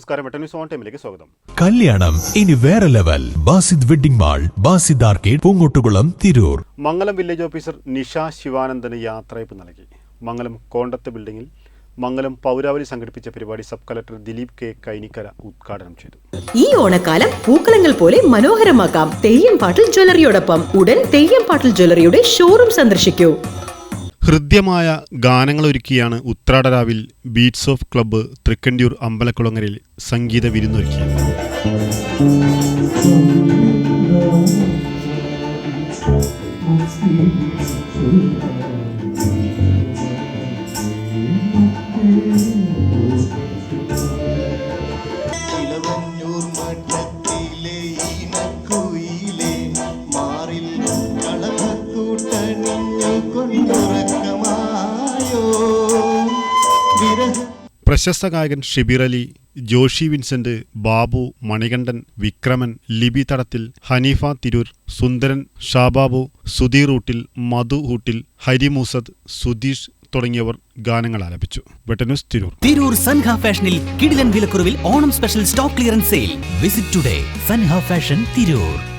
നമസ്കാരം. News on ടൈമിലേക്ക് സ്വാഗതം. കല്യാണം. ഇനി വേറെ level. Basid wedding mall Basid arcade Poongottukulam Tirur. Mangalam village officer Nisha ശിവാനന്ദന് യാത്രയപ്പ് നൽകി. മംഗലം കോണ്ടത്ത് ബിൽഡിംഗിൽ മംഗലം പൗരാവലി സംഘടിപ്പിച്ച പരിപാടി sub collector Dileep K Kainikkara ഉദ്ഘാടനം ചെയ്തു. ഈ ഓണക്കാലം പൂക്കളങ്ങൾ പോലെ മനോഹരമാക്കാം. തെയ്യം പാട്ടിൽ ജ്വല്ലറിയോടൊപ്പം ഉടൻ തെയ്യം പാട്ടിൽ ജ്വല്ലറിയുടെ ഷോറൂം സന്ദർശിക്കൂ. ഹൃദ്യമായ ഗാനങ്ങളൊരുക്കിയാണ് ഉത്രാടരാവിൽ ബീറ്റ്സ് ഓഫ് ക്ലബ്ബ് തൃക്കണ്ടിയൂർ അമ്പലക്കുളങ്ങരയിൽ സംഗീത വിരുന്നൊരുക്കിയത്. മാറിൽ കളഭക്കൂട്ടണിഞ്ഞു കൊണ്ടുറക്കമായോ പ്രശസ്ത ഗായകൻ ഷിബിർ അലി ജോഷി വിൻസെന്റ് ബാബു മണികണ്ഠൻ വിക്രമൻ ലിബി തടത്തിൽ ഹനീഫ തിരൂർ സുന്ദരൻ ഷാബാബു സുധീർ ഊട്ടിൽ മധു ഊട്ടിൽ ഹരിമൂസദ് സുധീഷ് തുടങ്ങിയവർ ഗാനങ്ങൾ ആലപിച്ചു. വെട്ടന്യൂസ് തിരൂർ. തിരൂർ സൻഹ ഫാഷനിൽ കിടിലൻ വിലക്കുറവിൽ Onam special stock clearance sale. Visit today Sanha fashion Tirur.